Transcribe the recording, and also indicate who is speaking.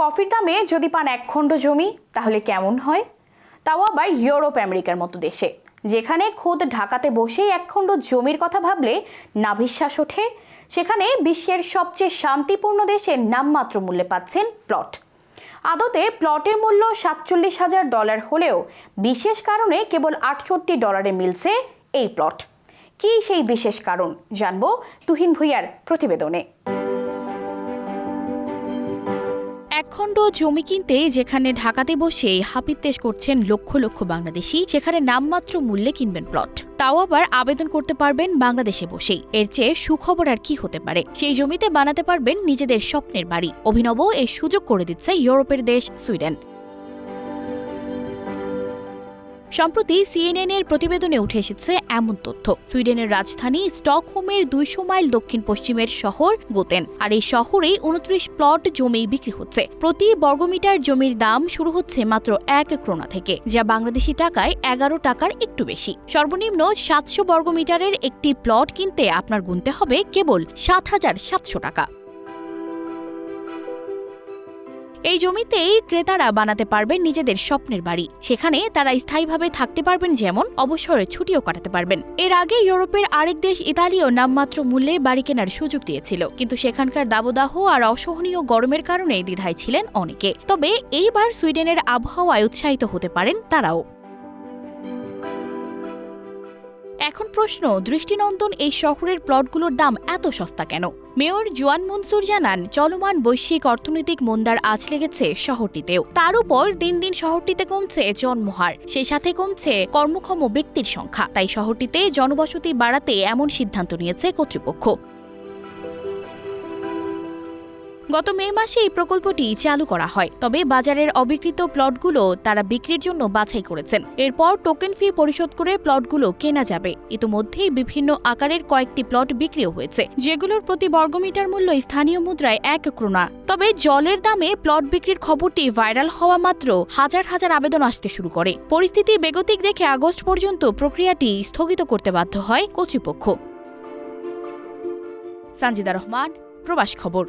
Speaker 1: কফির দামে যদি পান এক খণ্ড জমি, তাহলে কেমন হয়? তাও আবার ইউরোপ, আমেরিকার মতো দেশে, যেখানে খোদ ঢাকাতে বসেই একখণ্ড জমির কথা ভাবলে নাভিশ্বাস ওঠে। সেখানে বিশ্বের সবচেয়ে শান্তিপূর্ণ দেশের নামমাত্র মূল্যে পাচ্ছেন প্লট। আদতে প্লটের মূল্য সাতচল্লিশ হাজার ডলার হলেও বিশেষ কারণে কেবল আটষট্টি ডলারে মিলছে এই প্লট। কি সেই বিশেষ কারণ, জানব তুহিন ভুইয়ার প্রতিবেদনে। একখণ্ড জমি কিনতে যেখানে ঢাকাতে বসে হাপিত্তেশ করছেন লক্ষ লক্ষ বাংলাদেশি, সেখানে নামমাত্র মূল্যে কিনবেন প্লট। তাও আবার আবেদন করতে পারবেন বাংলাদেশে বসেই। এর চেয়ে সুখবর আর কি হতে পারে? সেই জমিতে বানাতে পারবেন নিজেদের স্বপ্নের বাড়ি। অভিনব এই সুযোগ করে দিচ্ছে ইউরোপের দেশ সুইডেন। সম্প্রতি সিএনএন এর প্রতিবেদনে উঠে এসেছে এমন তথ্য। সুইডেনের রাজধানী স্টকহোমের দুইশো মাইল দক্ষিণ পশ্চিমের শহর গোতেন। আর এই শহরেই উনত্রিশ প্লট জমি বিক্রি হচ্ছে। প্রতি বর্গমিটার জমির দাম শুরু হচ্ছে মাত্র এক ক্রোনা থেকে, যা বাংলাদেশি টাকায় এগারো টাকার একটু বেশি। সর্বনিম্ন সাতশো বর্গমিটারের একটি প্লট কিনতে আপনার গুনতে হবে কেবল সাত হাজার সাতশো টাকা। এই জমিতেই ক্রেতারা বানাতে পারবেন নিজেদের স্বপ্নের বাড়ি। সেখানে তারা স্থায়ীভাবে থাকতে পারবেন যেমন অবসরের ছুটিও কাটাতে পারবেন। এর আগে ইউরোপের আরেক দেশ ইতালিও নামমাত্র মূল্যে বাড়ি কেনার সুযোগ দিয়েছিল। কিন্তু সেখানকার দাবদাহ আর অসহনীয় গরমের কারণে দ্বিধায় ছিলেন অনেকে। তবে এইবার সুইডেনের আবহাওয়ায় উৎসাহিত হতে পারেন তারাও। এখন প্রশ্ন, দৃষ্টিনন্দন এই শহরের প্লটগুলোর দাম এত সস্তা কেন? মেয়র জোয়ান মনসুর জানান, চলমান বৈশ্বিক অর্থনৈতিক মন্দার আজ লেগেছে শহরটিতেও। তার উপর দিন দিন শহরটিতে কমছে জন্মহার, সেই সাথে কমছে কর্মক্ষম ব্যক্তির সংখ্যা। তাই শহরটিতে জনবসতি বাড়াতে এমন সিদ্ধান্ত নিয়েছে কর্তৃপক্ষ। গত মে মাসে এই প্রকল্পটি চালু করা হয়, তবে বাজারের অবিকৃত প্লটগুলো তারা বিক্রির জন্য বাছাই করেছেন। এরপর টোকেন ফি পরিশোধ করে প্লটগুলো কেনা যাবে। ইতোমধ্যেই বিভিন্ন আকারের কয়েকটি প্লট বিক্রিও হয়েছে, যেগুলোর প্রতি বর্গমিটার মূল্য স্থানীয় মুদ্রায় এক ক্রোনা। তবে জলের দামে প্লট বিক্রির খবরটি ভাইরাল হওয়া মাত্র হাজার হাজার আবেদন আসতে শুরু করে। পরিস্থিতি বেগতিক দেখে আগস্ট পর্যন্ত প্রক্রিয়াটি স্থগিত করতে বাধ্য হয় কর্তৃপক্ষ। সঞ্জিদা রহমান, প্রবাস খবর।